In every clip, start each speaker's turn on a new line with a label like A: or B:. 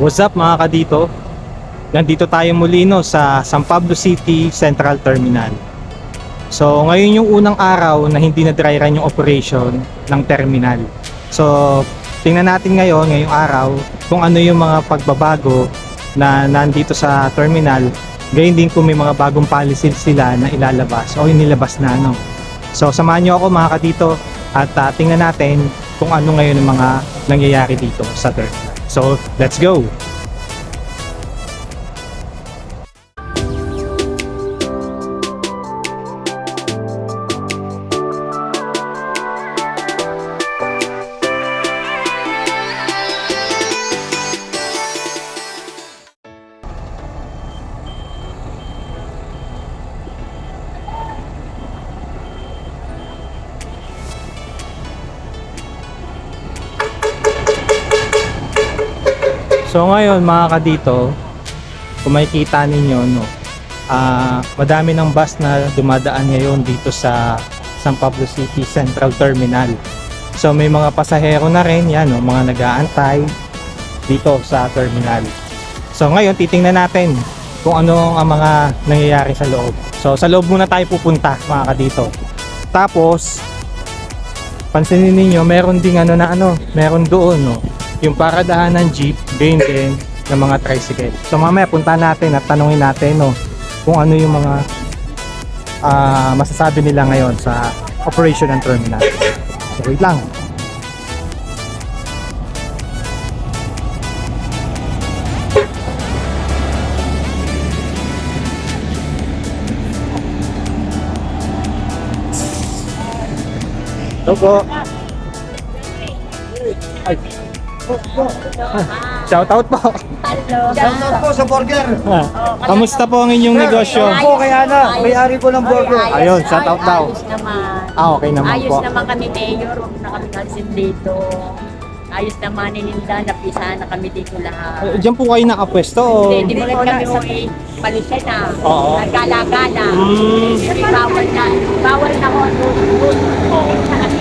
A: What's up mga kadito? Nandito tayo muli no sa San Pablo City Central Terminal. So ngayon yung unang araw na hindi na dry run yung operation ng terminal. So tingnan natin ngayon, ngayong araw, kung ano yung mga pagbabago na nandito sa terminal. Gayun din kung may mga bagong policy sila na ilalabas o inilabas na ano. So samahan nyo ako mga kadito at ah, tingnan natin kung ano ngayon ang mga nangyayari dito sa terminal. So let's go! So ngayon mga kadito, kung makikita ninyo no, ah madami ng bus na dumadaan ngayon dito sa San Pablo City Central Terminal. So may mga pasahero na rin yan, no, mga nag-aantay dito sa terminal. So ngayon titingnan natin kung ano ang mga nangyayari sa loob. So sa loob muna tayo pupunta mga kadito. Tapos pansinin ninyo meron ding ano na ano, meron doon no, yung paradahan ng jeep, gain din ng mga tricycle. So mamaya punta natin at tanungin natin no, kung ano yung mga ah, masasabi nila ngayon sa operation ng terminal. So wait lang. Hello po. Ay. Shout out po.
B: Shoutout po sa burger.
A: Ah, Kamusta po ang inyong negosyo?
B: Po kay Ana, may-ari po ng burger.
A: Ayun, shout out daw.
C: Ayos naman.
A: Ah, okay naman
C: Ayos
A: po.
C: naman kami mayor, huwag na kami alisin dito. Ayos naman nininda, napisahan na kami dito lahat.
A: Eh, Diyan po kayo nakapwesto o?
C: Hindi, di mo rin kami uwi, palisay na.
A: Oo.
C: Nagala-gala.
A: Mm.
C: Bawal na. Bawal na ako doon. doon.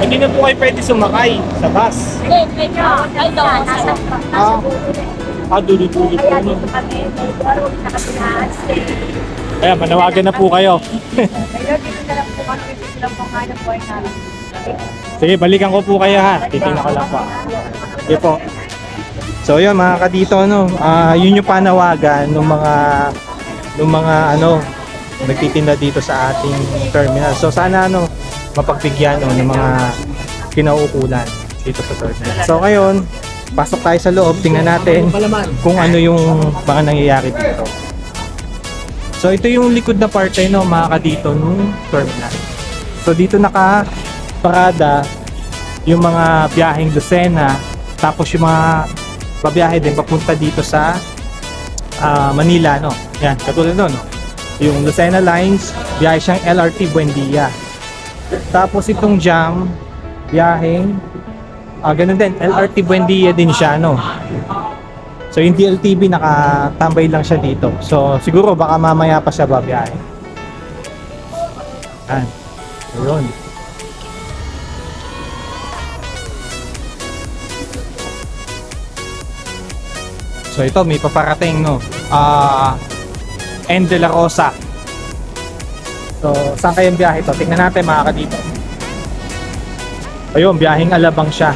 A: Hindi na po kayo pwede sumakay sa bus.
C: Hindi, medyo. Ay, doon. Nasa,
A: Ah. Ah, dulo-dulo po.
C: Kaya
A: no?
C: dito kami.
A: Kaya manawagan na po kayo.
C: Medyo dito na lang po kami, dito lang po nga buhay namin.
A: Sige, balikan ko po kayo ha. Titingnan ko lang po. Sige po. So yun mga kadito no, ah yun yung panawagan ng mga ng mga ano nagtitinda dito sa ating terminal. So sana ano mapagbigyan no, ng mga kinauukulan dito sa terminal. So ngayon, pasok tayo sa loob, tingnan natin kung ano yung mga nangyayari dito. So ito yung likod na parte no, mga kadito nung terminal. So dito naka parada yung mga biyaheng Lucena tapos yung mga babiyahe din papunta dito sa ah, Manila no. Yan, katulad no, no. Yung Lucena Lines, biyahe siyang LRT Buendia. Tapos itong jam, biyaheng ah ganun din, LRT Buendia din siya no. So yung DLTV nakatambay lang siya dito. So siguro baka mamaya pa siya babiyahe. Yan. Ayun. So ito may paparating no. Ah N de la Rosa. So saan kayang biyahe to? Tingnan natin mga kadito. Ayun, biyaheng Alabang siya.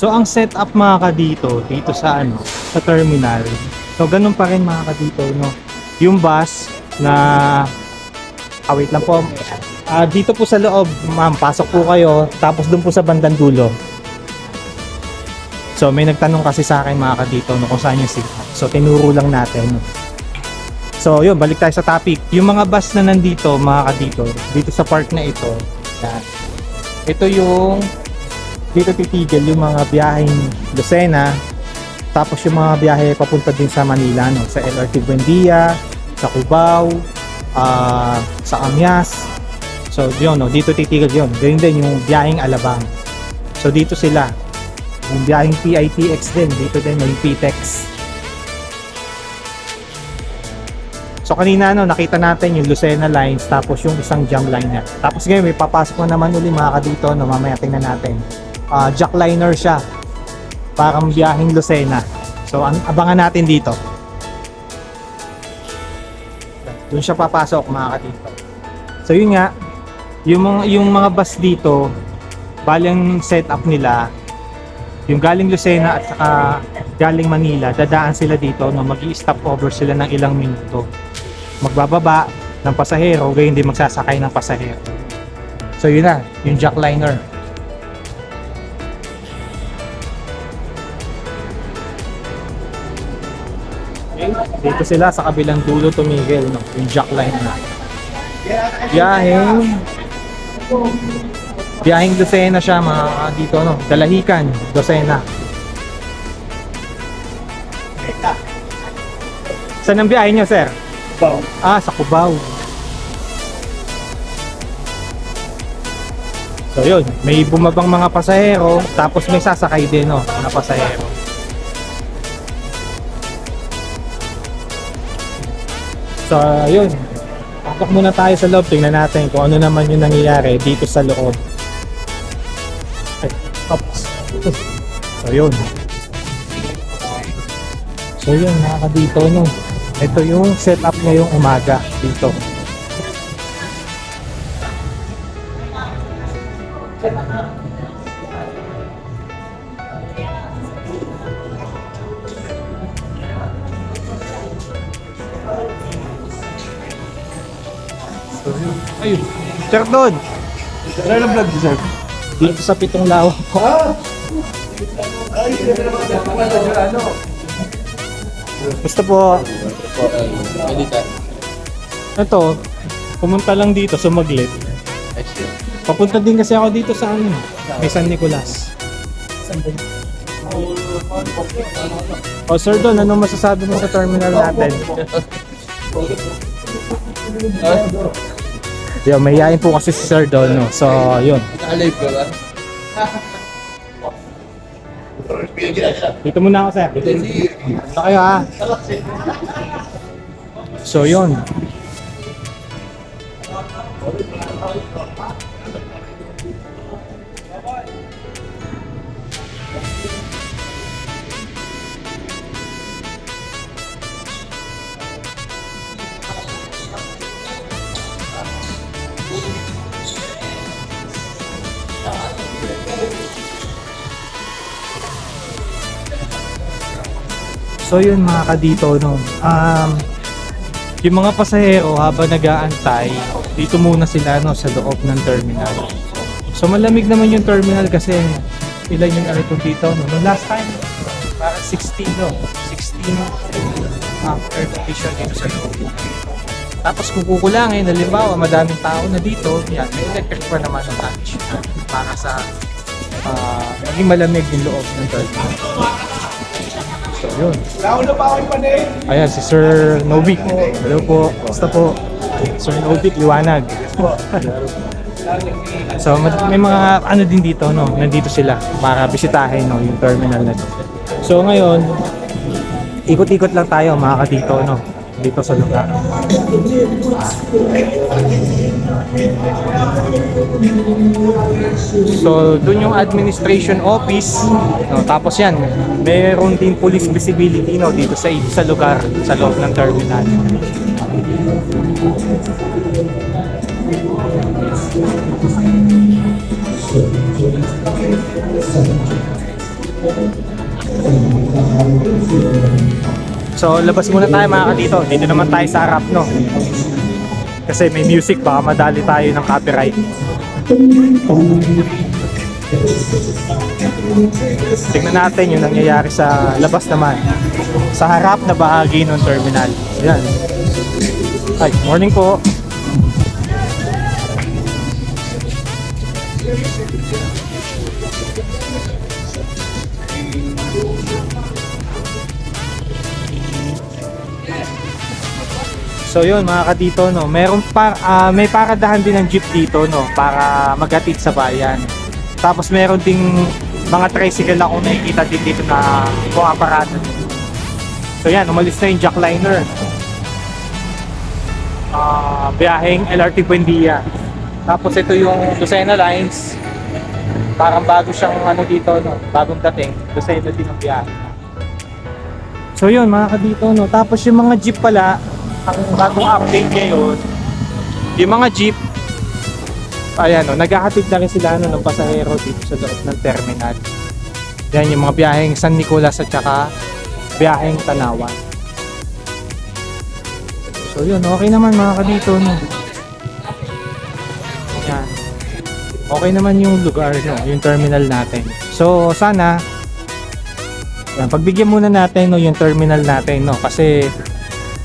A: So ang setup mga kadito dito sa ano, sa terminal. So ganun pa rin mga kadito no. Yung bus na ah, wait lang po. Ah, dito po sa loob, ma'am, pasok po kayo tapos doon po sa bandang dulo. So may nagtanong kasi sa akin mga kadito no kung saan yung signal. So tinuro lang natin. So yun, balik tayo sa topic. Yung mga bus na nandito mga kadito, dito sa park na ito, yan. Ito yung dito titigil yung mga biyaheng Lucena Tapos yung mga biyahe papunta din sa Manila, no? sa LRT Buendia, sa Cubao, ah, sa Amias. So yun, no? dito titigil yun. Ganyan din yung biyaheng Alabang. So dito sila. Yung biyaheng PITX din, dito din may PTEX. So kanina no, nakita natin yung Lucena lines tapos yung isang jam liner. Tapos ngayon may papasok na naman uli mga kadito no, mamaya tingnan natin. Ah, jack liner siya. Parang biyaheng Lucena. So an- abangan natin dito. Doon siya papasok mga kadito. So yun nga, yung mga yung mga bus dito, balang setup nila yung galing Lucena at saka galing Manila, dadaan sila dito no, magi-stop over sila ng ilang minuto. Magbababa ng pasahero, gayon din magsasakay ng pasahero. So yun na, yung jackliner. Sila sa kabilang dulo tumigil, no, yung jackliner. Biyaheng Biyaheng Lucena siya mga dito no, Dalahican, Lucena. Saan ang biyahe niyo, sir?
B: Wow.
A: Ah, sa Cubao. So yun, may bumabang mga pasahero, tapos may sasakay din no, na pasahero. So yun, pasok muna tayo sa loob, tingnan natin kung ano naman yung nangyayari dito sa loob. Ay, oops. So yun. So yun, nakaka dito no. Ito yung setup ngayong umaga dito. Sir Don,
B: Ano na vlog sir?
A: dito sa pitong lawak ko.
B: Ah! Ay, hindi na naman sa ano.
A: Basta po, ito, pumunta lang dito, sumaglit. Papunta din kasi ako dito sa ano, may San Nicolas. O Sir Don, anong masasabi mo sa terminal natin? Yo, may yain po kasi si Sir Don, no? So, yun.
D: Alive ka ba?
A: Dito muna ako, sir. Dito kayo, ha? So, yun. So yun mga kadito no. Um yung mga pasahero habang nag-aantay, dito muna sila no sa loob ng terminal. So malamig naman yung terminal kasi ilan yung arito dito no. Nung last time, parang 16 no. 16 um, air condition dito sa loob. Tapos kung kukulangin, halimbawa madaming tao na dito, yan, may electric pa naman ng additional para sa ah, maging malamig yung loob ng terminal. Yun.
B: Nauna pa ako panay.
A: Ayan, si Sir Novik. Hello po. Basta po. Sir Novik, liwanag. so, ma- may mga ano din dito, no? Nandito sila para bisitahin, no? Yung terminal na to. So, ngayon, ikot-ikot lang tayo, mga kadito, no? Dito sa lugar. So, dun yung administration office. No, tapos yan, meron din police visibility no, dito sa, sa lugar, sa loob ng terminal. So, labas muna tayo mga kadito. Dito naman tayo sa harap, no? Kasi may music, baka madali tayo ng copyright. Tingnan natin yung nangyayari sa labas naman. Sa harap na bahagi ng terminal. Yan. Ay, morning po. So yun mga kadito no, meron pa ah, may paradahan din ng jeep dito no para maghatid sa bayan. Tapos meron ding mga tricycle ako nakikita din dito na pumaparada. So yan, umalis na yung jackliner. Ah, biyaheng LRT Buendia. Tapos ito yung Lucena Lines. Parang bago siyang ano dito no, bagong dating. Lucena din ang biyahe. So yun mga kadito no. Tapos yung mga jeep pala, ang bagong update ngayon, yung mga jeep, ayan no, naghahatid na rin sila no, ng pasahero dito sa loob ng terminal. Yan yung mga biyaheng San Nicolas at saka biyaheng Tanawan. So yun, okay naman mga kadito no. Yan. Okay naman yung lugar no, yung terminal natin. So sana yan, pagbigyan muna natin no yung terminal natin no kasi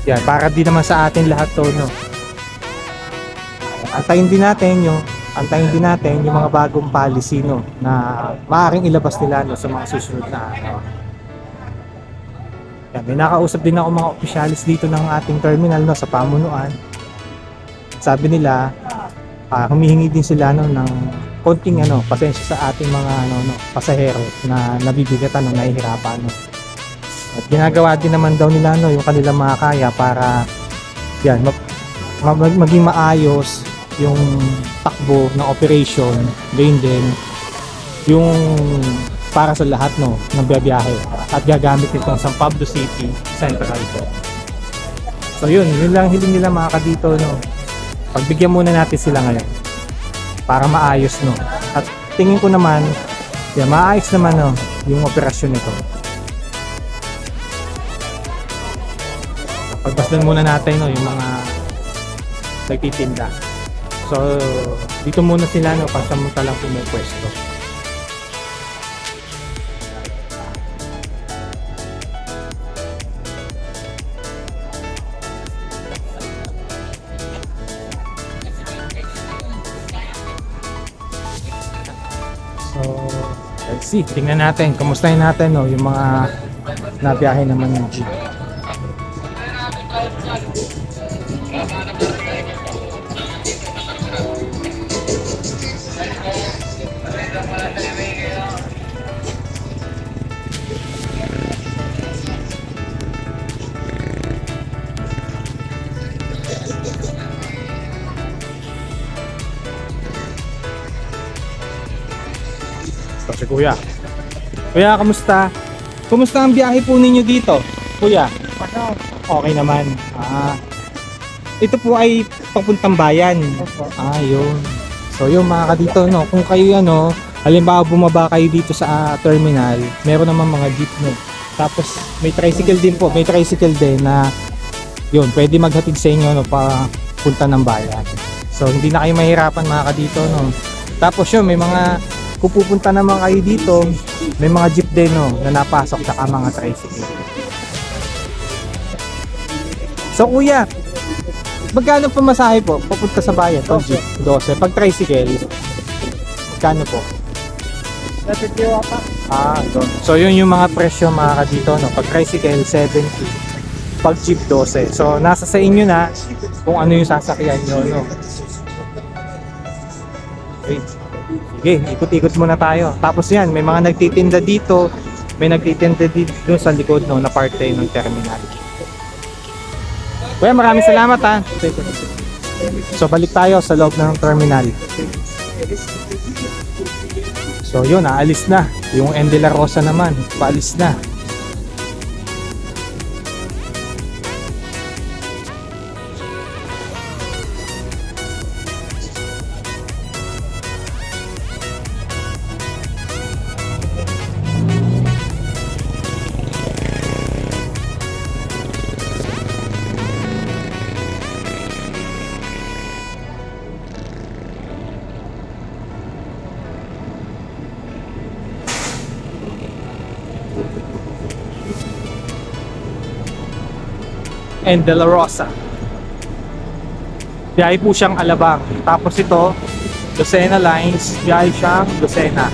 A: yan para din naman sa atin lahat to no. Antayin din natin yung antayin din natin yung mga bagong policy no na maaaring ilabas nila no sa mga susunod na araw. Yan, may nakausap din ako mga opisyalis dito ng ating terminal no sa pamunuan. Sabi nila ah, humihingi din sila no ng konting ano pasensya sa ating mga ano no pasahero na nabibigatan no nahihirapan no. At ginagawa din naman daw nila no yung kanilang makakaya para yan mag, mag- maging maayos yung takbo ng operation gain din yung para sa lahat no ng biyahe at gagamit itong San Pablo City Central. So yun, yun lang hiling nila mga kadito no. Pagbigyan muna natin sila ngayon para maayos no. At tingin ko naman, yeah, maayos naman no yung operasyon nito. Pagbasdan muna natin no yung mga nagtitinda. So dito muna sila no pansamantalang pumupwesto. So, let's see. Tingnan natin. Kamustahin natin no, yung mga nabiyahe naman ng jeep. Kuya, kamusta? Kumusta ang biyahe po ninyo dito? Kuya? Okay naman. Ah. Ito po ay papuntang bayan. Ah, yun. So yun mga kadito, no, kung kayo ano, halimbawa bumaba kayo dito sa ah, terminal, meron naman mga jeep no. Tapos may tricycle din po, may tricycle din na yun, pwede maghatid sa inyo no pa punta ng bayan. So hindi na kayo mahirapan mga kadito no. Tapos yun, may mga kung pupunta naman kayo dito, may mga jeep din no na napasok sa mga tricycle. So kuya, magkano pamasahe po papunta sa bayan? Pag jeep, 12. Pag tricycle, magkano po? Ah, doon. So yun yung mga presyo mga kadito no. Pag tricycle 70, pag jeep 12. So nasa sa inyo na kung ano yung sasakyan nyo no. Okay. Sige, ikot-ikot muna tayo. Tapos yan, may mga nagtitinda dito, may nagtitinda dito sa likod no na parte ng terminal. Kuya, maraming salamat ha. So balik tayo sa loob ng terminal. So yun, aalis na. Yung M de la Rosa naman, paalis na. and De La Rosa. Biyahe po siyang Alabang. Tapos ito, Lucena Lines, biyahe siyang Lucena.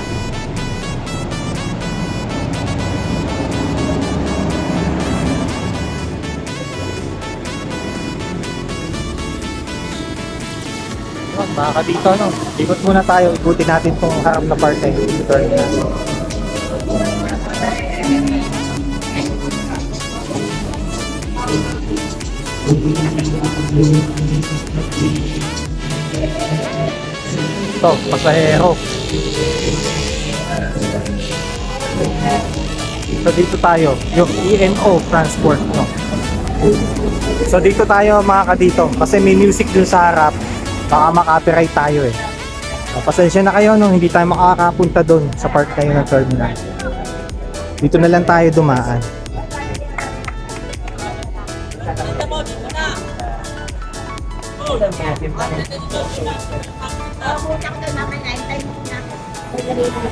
A: Mga dito, no? Ikot muna tayo. Ikutin natin itong harap na parte. Ito na. Ito, pasahero. So dito tayo, yung ENO transport no. So dito tayo mga kadito kasi may music dun sa harap. Baka makapiright tayo eh. Pasensya na kayo no, hindi tayo makakapunta dun sa part kayo ng terminal. Dito na lang tayo dumaan.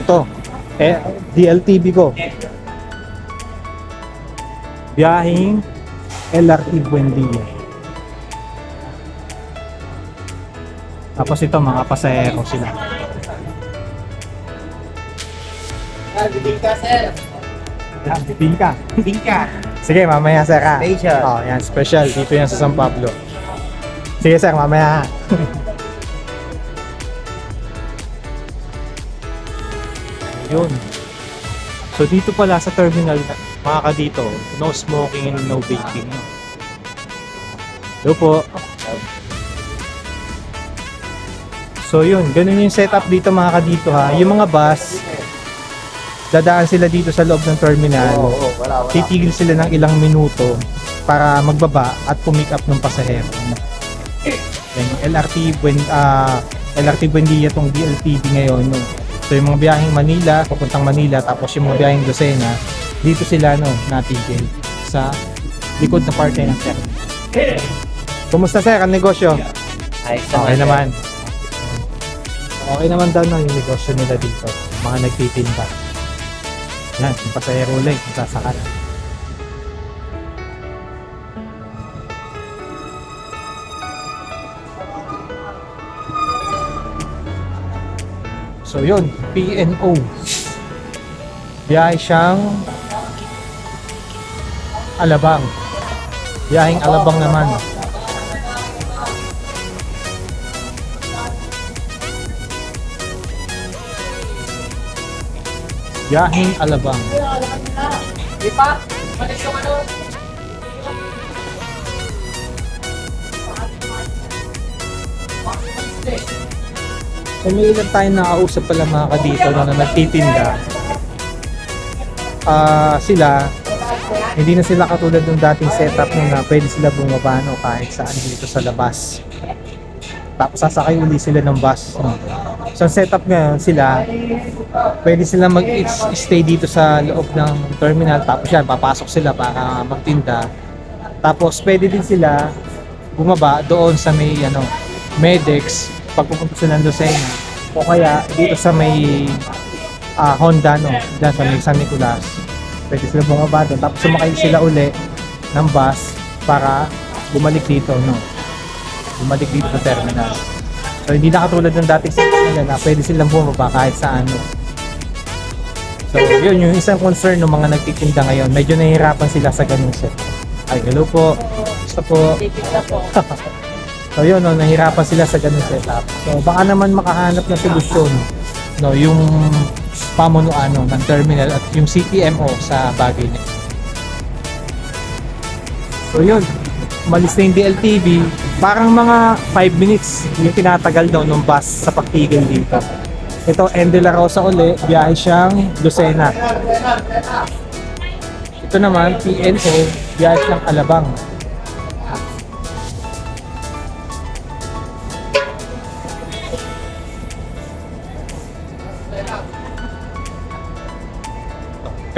A: Ito, eh, DLTV ko. Biyahing LRT Buendia. Tapos ito, mga pasahero sila. Yan, bingka.
B: Bingka.
A: Sige, mamaya sir.
B: Special.
A: Oh, yan, special. Dito yan sa San Pablo. Sige sir, mamaya. Yun. So dito pala sa terminal, mga ka dito, no smoking and no vaping. Hello po. So yun, ganun yung setup dito mga ka dito ha. Yung mga bus, dadaan sila dito sa loob ng terminal.
B: Oo, oo, wala, wala.
A: Titigil sila ng ilang minuto para magbaba at pumick up ng pasahero. Then, LRT Buen ah, LRT Buendia tong DLTV ngayon no. So yung mga biyaheng Manila, papuntang Manila tapos yung mga biyaheng Lucena, dito sila no natigil sa likod na parte ng terminal. Kumusta sir ang negosyo?
B: Ayos
A: Okay naman. Okay naman daw no, yung negosyo nila dito. Mga nagtitinda. Yan, yung pasahero ulit, sasakal. So yun, PNO. Biyahe siyang Alabang. Biyaheng Alabang naman. Biyaheng Alabang. So may ilan tayo nakausap pala mga kadito no, na nagtitinda. Ah, sila, hindi na sila katulad ng dating setup na pwede sila bumaba no, kahit saan dito sa labas. Tapos sasakay uli sila ng bus. No. So setup ngayon sila, pwede sila mag-stay dito sa loob ng terminal. Tapos yan, papasok sila para magtinda. Tapos pwede din sila bumaba doon sa may ano, Medex pag pupunta sila ng Lucena. O kaya dito sa may ah, Honda no, dyan sa may San Nicolas. Pwede sila bumaba doon. Tapos sumakay sila uli ng bus para bumalik dito no. Bumalik dito sa terminal. So hindi na katulad ng dating setup nila na pwede silang bumaba kahit saan no. So yun yung isang concern ng mga nagtitinda ngayon. Medyo nahihirapan sila sa ganung set. Ay, hello po. Gusto po.
C: Titignan po.
A: So yun, no, nahirapan sila sa ganung setup. So baka naman makahanap ng solusyon no, yung pamunuan no, ng terminal at yung CPMO sa bagay niya. So yun, umalis na yung DLTV. Parang mga 5 minutes yung tinatagal daw ng bus sa pagtigil dito. Ito, Ende La Rosa uli, biyahe siyang Lucena. Ito naman, PNO, biyahe siyang Alabang.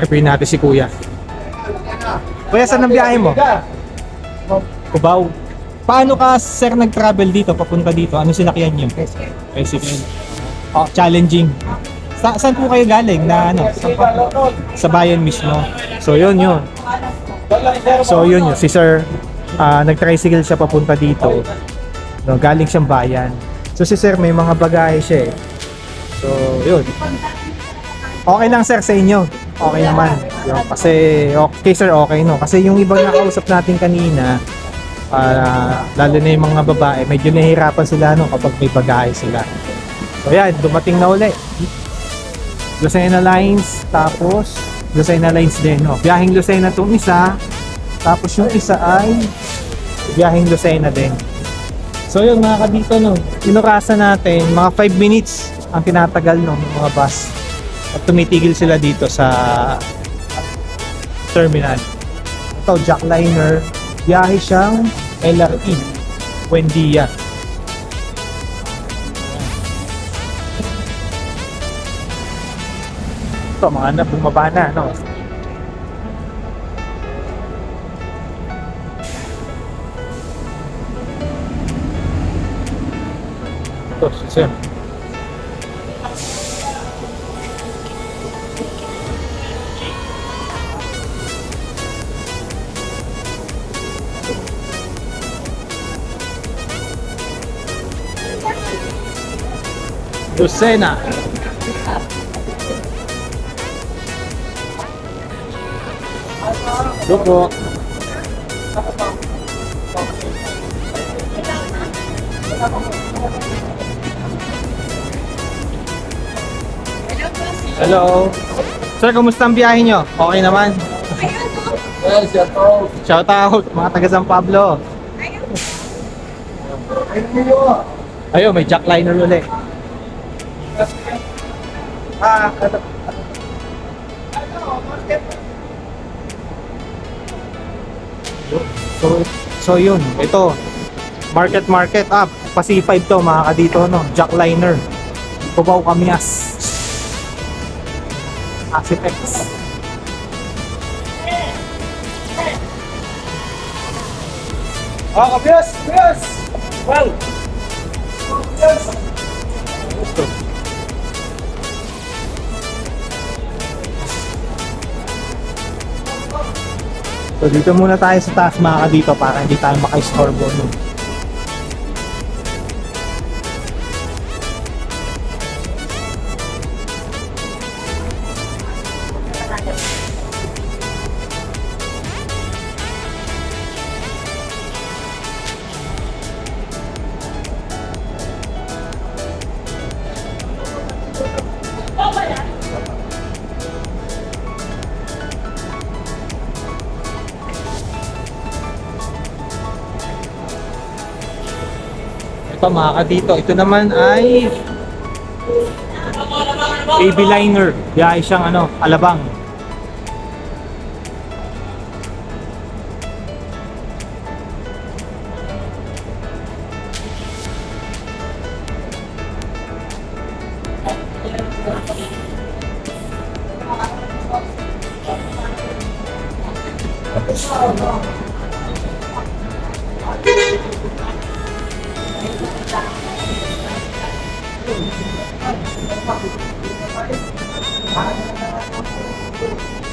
A: Interviewin natin si Kuya. Kuya, saan ang biyahe mo? Cubao. Paano ka, sir, nag-travel dito, papunta dito? Ano sinakyan niyo? Tricycle. Oh, challenging. Sa saan po kayo galing na ano? Sa bayan mismo. So, yun yun. So, yun yun. Si sir, ah, nag-tricycle siya papunta dito. No, galing siyang bayan. So, si sir, may mga bagahe siya eh. So, yun. Okay lang sir sa inyo. Okay naman. Yun, kasi okay sir okay no. Kasi yung ibang nakausap natin kanina, Ah, lalo na yung mga babae, medyo nahihirapan sila no, kapag may bagahe sila. So yan, dumating na uli. Lucena Lines, tapos Lucena Lines din. No? Biyahing Lucena tong isa, tapos yung isa ay biyahing Lucena din. So yun mga kabito, no, inurasa natin, mga 5 minutes ang tinatagal no, ng mga bus. At tumitigil sila dito sa terminal. Ito, jackliner. Biyahe siyang LRT. Buendia. Ito, mga anak, bumaba na, no? Ito, si Lucena. Ito po. Hello. Sir, kumusta ang biyahe nyo? Okay naman?
D: Well, shout out.
A: Shout out, mga taga San Pablo. Ayun, may jackliner ulit. Ah, ito. So, so yun, ito. Market market up. Pasi 5 to mga kadito no. Jackliner. Kubaw Kamias. Asipex. Ah, Kamias! Kamias! Well! Kamias! So dito muna tayo sa taas mga dito para hindi tayo maka-istorbo no. Ito mga kadito, ito naman ay AB liner. Biyahe siyang ano, alabang.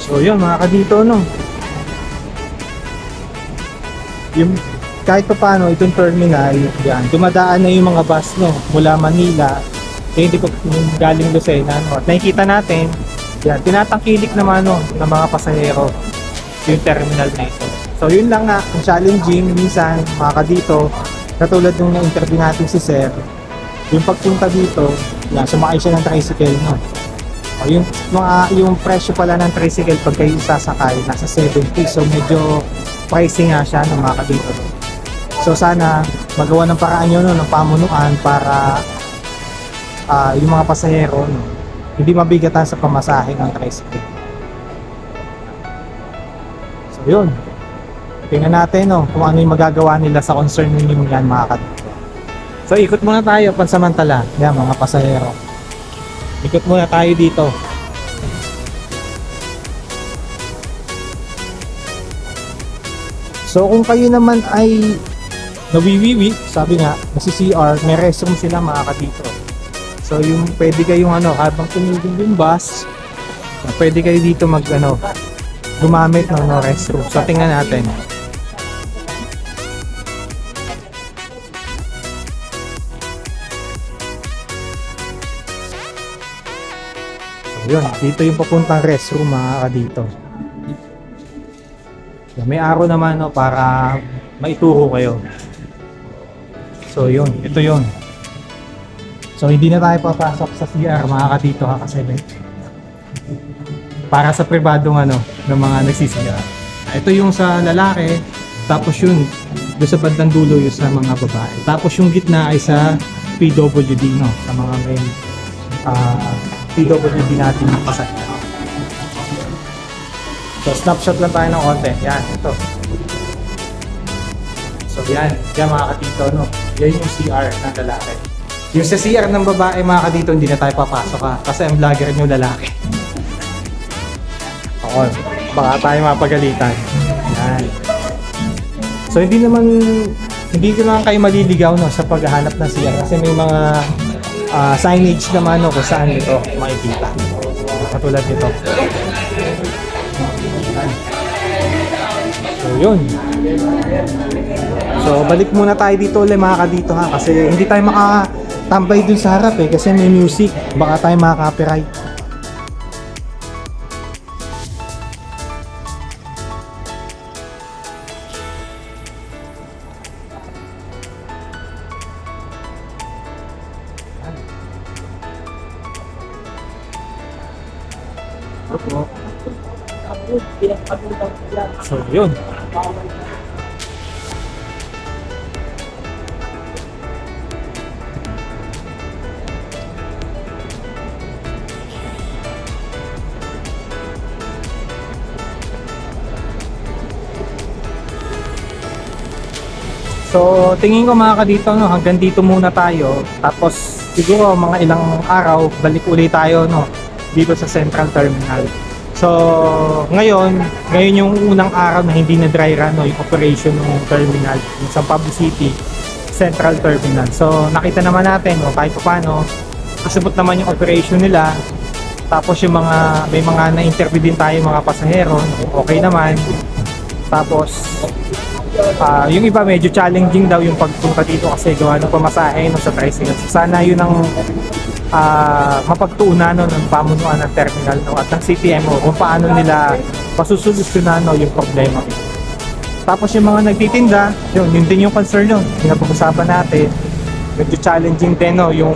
A: So yun mga kadito no. Yung kahit pa paano itong terminal, yan, dumadaan na yung mga bus no, mula Manila, eh, hindi ko galing Lucena no. At nakikita natin, yan, tinatangkilik naman no, ng mga pasahero yung terminal na ito. So yun lang nga, ang challenging minsan mga kadito, katulad nung na-interview natin si Sir, yung pagpunta dito, yan, sumakay siya ng tricycle no. O, yung mga yung presyo pala ng tricycle pag kayo sasakay nasa 70 so medyo pricey nga siya ng mga kadito so sana magawa ng paraan yun no, ng pamunuan para ah, yung mga pasahero no, hindi mabigatan sa pamasahe ng tricycle. So yun. Tingnan natin no, kung ano yung magagawa nila sa concern ninyo yan mga kadito so ikot muna tayo pansamantala yan mga pasahero Ikot muna tayo dito. So kung kayo naman ay nawiwiwi, sabi nga, nasi CR, may restroom sila mga kadito. So yung pwede kayong ano, habang tumigil yung bus, pwede kayo dito mag ano, gumamit ng no, restroom. So tingnan natin. Yun, dito yung papuntang restroom mga kadito. So, may araw naman no, para maituro kayo. So yun, ito yun. So hindi na tayo papasok sa CR mga kadito ha kasi para sa pribadong ano ng mga nagsisiyar. Ito yung sa lalaki, tapos yun doon sa bandang dulo yung sa mga babae. Tapos yung gitna ay sa PWD no, sa mga may ah, PWD natin yung kasaya. So snapshot lang tayo ng konti. Yan, ito. So yan, yan mga katito, no? Yan yung CR ng lalaki. Yung sa CR ng babae mga katito, hindi na tayo papasok ha. Kasi ang vlogger nyo lalaki. Oo, baka tayo mapagalitan. Yan. So hindi naman, hindi ko naman kayo maliligaw no, sa paghahanap ng CR. Kasi may mga ah, signage naman no, kung saan ito makikita. Katulad nito. So yun. So balik muna tayo dito ulit mga kadito ha kasi hindi tayo makatambay dun sa harap eh kasi may music baka tayo makaka-copyright. So yun. So, tingin ko mga kadito, no, hanggang dito muna tayo. Tapos, siguro mga ilang araw, balik uli tayo, no, dito sa Central Terminal. So, ngayon, ngayon yung unang araw na hindi na dry run, no, yung operation ng terminal, San Pablo City, Central Terminal. So, nakita naman natin, no, kahit pa paano, kasabot naman yung operation nila. Tapos yung mga, may mga na-interview din tayo mga pasahero, okay naman. Tapos, Ah, yung iba medyo challenging daw yung pagpunta dito kasi gawa ng pamasahe no, sa tricycle. So, sana yun ang ah, mapagtuunan no, ng pamunuan ng terminal no, at ng CTMO kung paano nila pasusolusyonan no, yung problema. Tapos yung mga nagtitinda, yun, yun din yung concern yun. Pinapag-usapan natin. Medyo challenging din no, yung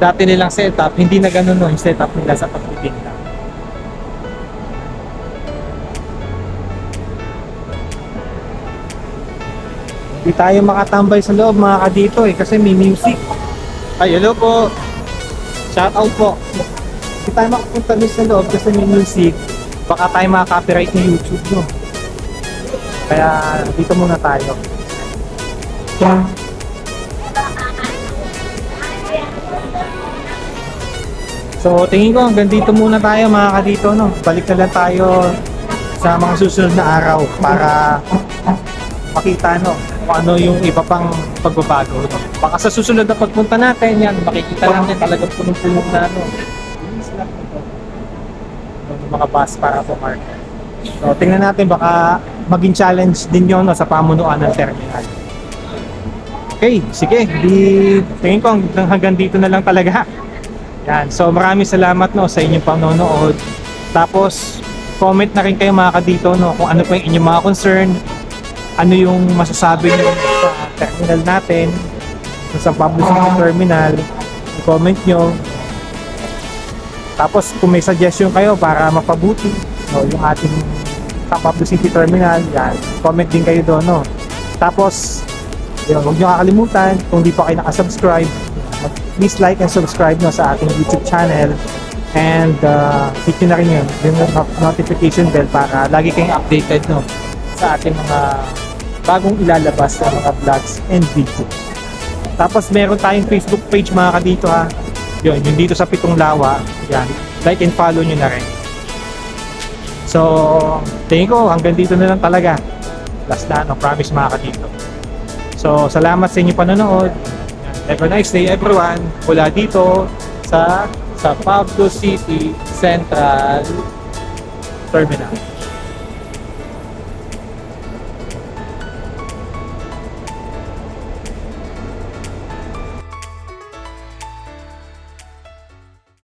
A: dati nilang setup, hindi na ganun no, yung setup nila sa pagtitinda. Hindi tayo makatambay sa loob mga kadito eh kasi may music. Ay, hello po. Shout out po. Hindi tayo makapunta doon sa loob kasi may music. Baka tayo makaka-copyright ni YouTube no. Kaya dito muna tayo. So tingin ko hanggang dito muna tayo mga kadito no. Balik na lang tayo sa mga susunod na araw para makita no ano yung iba pang pagbabago. No? Baka sa susunod na pagpunta natin, yan, makikita natin talagang punong-puno na ano. Yung mga bus para pumark. So, tingnan natin baka maging challenge din yun no, sa pamunuan ng terminal. Okay, sige. Di, tingin ko hanggang dito na lang talaga. Yan. So, maraming salamat no, sa inyong panonood. Tapos, comment na rin kayo mga kadito no, kung ano pa yung inyong mga concern, ano yung masasabi niyo sa terminal natin, sa City Terminal, comment nyo. Tapos kung may suggestion kayo para mapabuti no, yung ating sa Pablo City Terminal, yan, comment din kayo doon. No? Tapos, yun, huwag nyo kakalimutan, kung di pa kayo nakasubscribe, please like and subscribe no, sa ating YouTube channel. And uh, hit nyo na rin yun, yung not- notification bell para lagi kayong updated no, sa ating mga bagong ilalabas na mga vlogs and videos. Tapos meron tayong Facebook page mga kadito ha. Yun, yung dito sa Pitong Lawa. Yan. Like and follow nyo na rin. So, tingin ko hanggang dito na lang talaga. Last na, no, promise mga kadito. So, salamat sa inyong panonood. Have a nice day everyone. Mula dito sa sa Pablo City Central Terminal.